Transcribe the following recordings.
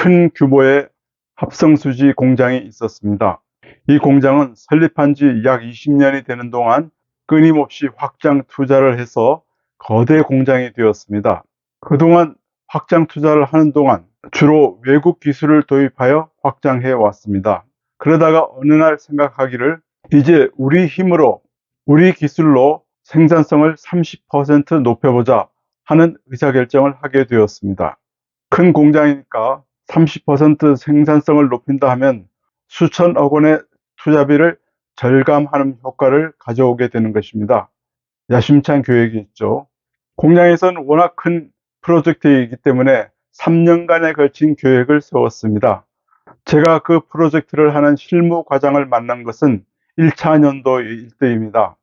큰 규모의 합성수지 공장이 있었습니다. 이 공장은 설립한 지 약 20년이 되는 동안 끊임없이 확장 투자를 해서 거대 공장이 되었습니다. 그동안 확장 투자를 하는 동안 주로 외국 기술을 도입하여 확장해 왔습니다. 그러다가 어느 날 생각하기를 이제 우리 힘으로 우리 기술로 생산성을 30% 높여보자 하는 의사결정을 하게 되었습니다. 큰 공장이니까 30% 생산성을 높인다 하면 수천억 원의 투자비를 절감하는 효과를 가져오게 되는 것입니다. 야심찬 계획이 있죠 공장에서는 워낙 큰 프로젝트이기 때문에 3년간에 걸친 계획을 세웠습니다. 제가 그 프로젝트를 하는 실무 과장을 만난 것은 1차 년도 일 때입니다.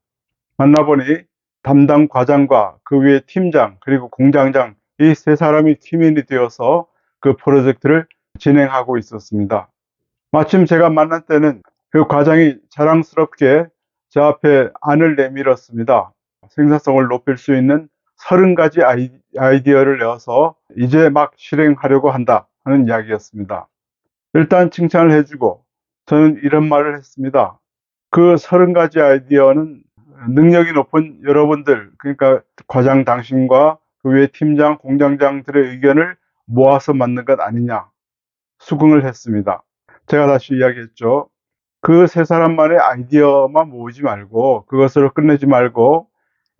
만나보니 담당 과장과 그 위에 팀장 그리고 공장장 이 세 사람이 팀원이 되어서 그 프로젝트를 진행하고 있었습니다. 마침 제가 만난 때는 그 과장이 자랑스럽게 제 앞에 안을 내밀었습니다. 생산성을 높일 수 있는 30가지 아이디어를 내어서 이제 막 실행하려고 한다 하는 이야기였습니다. 일단 칭찬을 해주고 저는 이런 말을 했습니다. 그 30가지 아이디어는 능력이 높은 여러분들, 그러니까 과장 당신과 그 외 팀장, 공장장들의 의견을 모아서 만든 것 아니냐. 수긍을 했습니다. 제가 다시 이야기했죠. 그 세 사람만의 아이디어만 모으지 말고, 그것으로 끝내지 말고,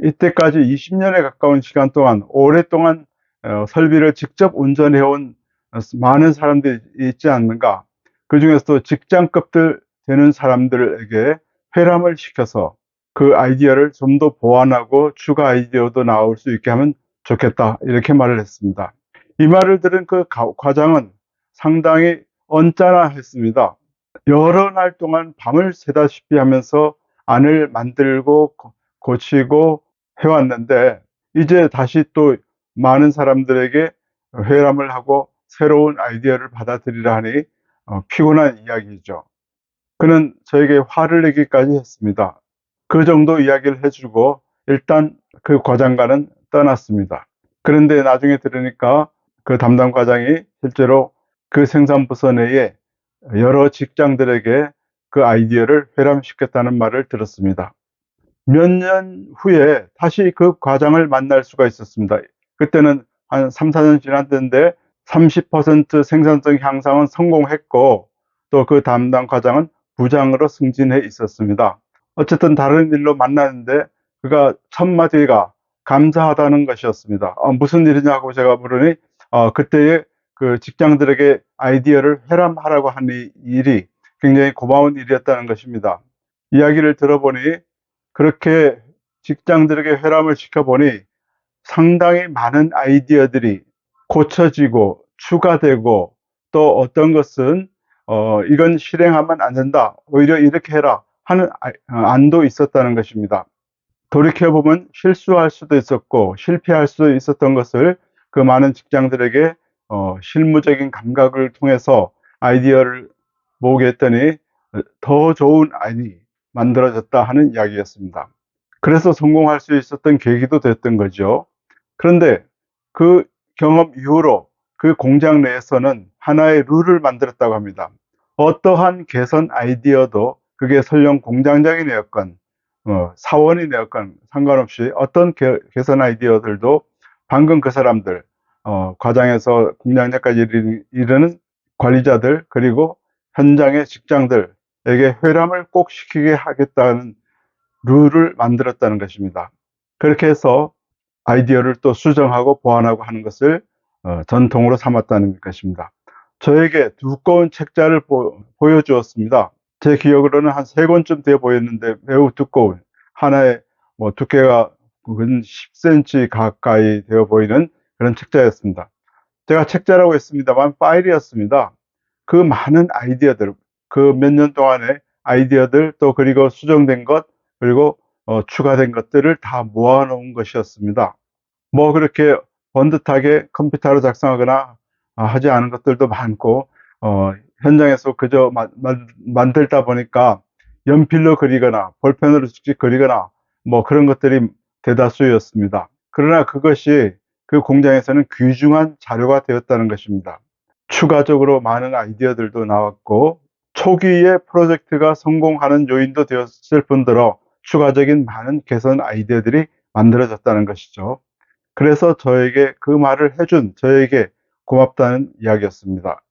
이때까지 20년에 가까운 시간 동안, 오랫동안 어, 설비를 직접 운전해온 많은 사람들이 있지 않는가. 그 중에서도 직장급들 되는 사람들에게 회람을 시켜서 그 아이디어를 좀 더 보완하고 추가 아이디어도 나올 수 있게 하면 좋겠다. 이렇게 말을 했습니다. 이 말을 들은 그 과장은 상당히 언짢아 했습니다. 여러 날 동안 밤을 새다시피 하면서 안을 만들고 고치고 해왔는데 이제 다시 또 많은 사람들에게 회람을 하고 새로운 아이디어를 받아들이라 하니 어, 피곤한 이야기죠. 그는 저에게 화를 내기까지 했습니다. 그 정도 이야기를 해주고 일단 그 과장과는 떠났습니다. 그런데 나중에 들으니까 그 담당 과장이 실제로 그 생산부서 내에 여러 직장들에게 그 아이디어를 회람시켰다는 말을 들었습니다. 몇 년 후에 다시 그 과장을 만날 수가 있었습니다. 그때는 한 3, 4년 지난 때인데 30% 생산성 향상은 성공했고 또 그 담당 과장은 부장으로 승진해 있었습니다. 어쨌든 다른 일로 만났는데 그가 첫 마디가 감사하다는 것이었습니다. 어, 무슨 일이냐고 제가 물으니 어, 그때의 그 직장들에게 아이디어를 회람하라고 하는 일이 굉장히 고마운 일이었다는 것입니다. 이야기를 들어보니 그렇게 직장들에게 회람을 시켜보니 상당히 많은 아이디어들이 고쳐지고 추가되고 또 어떤 것은 어, 이건 실행하면 안 된다. 오히려 이렇게 해라. 하는 아, 어, 안도 있었다는 것입니다. 돌이켜보면 실수할 수도 있었고 실패할 수도 있었던 것을 그 많은 직장들에게 어, 실무적인 감각을 통해서 아이디어를 모으게 했더니 더 좋은 아이디 만들어졌다 하는 이야기였습니다. 그래서 성공할 수 있었던 계기도 됐던 거죠. 그런데 그 경험 이후로 그 공장 내에서는 하나의 룰을 만들었다고 합니다. 어떠한 개선 아이디어도 그게 설령 공장장이 내었건 어, 사원이 내었건 상관없이 어떤 개, 선 아이디어들도 방금 그 사람들 어, 과장에서 공장장까지 이르는 관리자들 그리고 현장의 직장들에게 회람을 꼭 시키게 하겠다는 룰을 만들었다는 것입니다. 그렇게 해서 아이디어를 또 수정하고 보완하고 하는 것을 어, 전통으로 삼았다는 것입니다. 저에게 두꺼운 책자를 보, 여주었습니다. 제 기억으로는 한 세 권쯤 되어 보였는데 매우 두꺼운 하나의 뭐 두께가 근 10cm 가까이 되어 보이는 그런 책자였습니다. 제가 책자라고 했습니다만 파일이었습니다. 그 많은 아이디어들, 그 몇 년 동안의 아이디어들 또 그리고 수정된 것 그리고 어, 추가된 것들을 다 모아놓은 것이었습니다. 뭐 그렇게 번듯하게 컴퓨터로 작성하거나 아, 하지 않은 것들도 많고 어, 현장에서 그저 마, 마, 만들다 보니까 연필로 그리거나 볼펜으로 직접 그리거나 뭐 그런 것들이 대다수였습니다. 그러나 그것이 그 공장에서는 귀중한 자료가 되었다는 것입니다. 추가적으로 많은 아이디어들도 나왔고 초기에 프로젝트가 성공하는 요인도 되었을 뿐더러 추가적인 많은 개선 아이디어들이 만들어졌다는 것이죠. 그래서 저에게 그 말을 해준 저에게 고맙다는 이야기였습니다.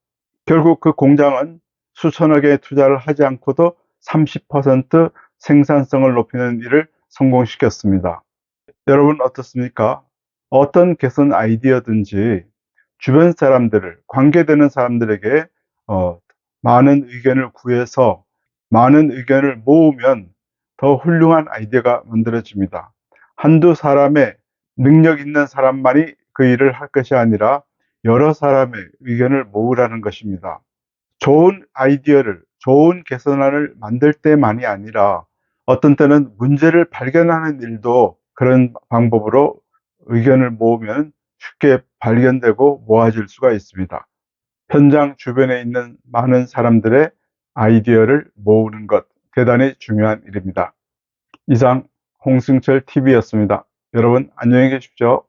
결국 그 공장은 수천억의 투자를 하지 않고도 30% 생산성을 높이는 일을 성공시켰습니다. 여러분 어떻습니까? 어떤 개선 아이디어든지 주변 사람들을, 관계되는 사람들에게 어, 많은 의견을 구해서 많은 의견을 모으면 더 훌륭한 아이디어가 만들어집니다. 한두 사람의 능력 있는 사람만이 그 일을 할 것이 아니라 여러 사람의 의견을 모으라는 것입니다. 좋은 아이디어를, 좋은 개선안을 만들 때만이 아니라 어떤 때는 문제를 발견하는 일도 그런 방법으로 의견을 모으면 쉽게 발견되고 모아질 수가 있습니다. 현장 주변에 있는 많은 사람들의 아이디어를 모으는 것 대단히 중요한 일입니다. 이상 홍승철 TV였습니다. 여러분 안녕히 계십시오.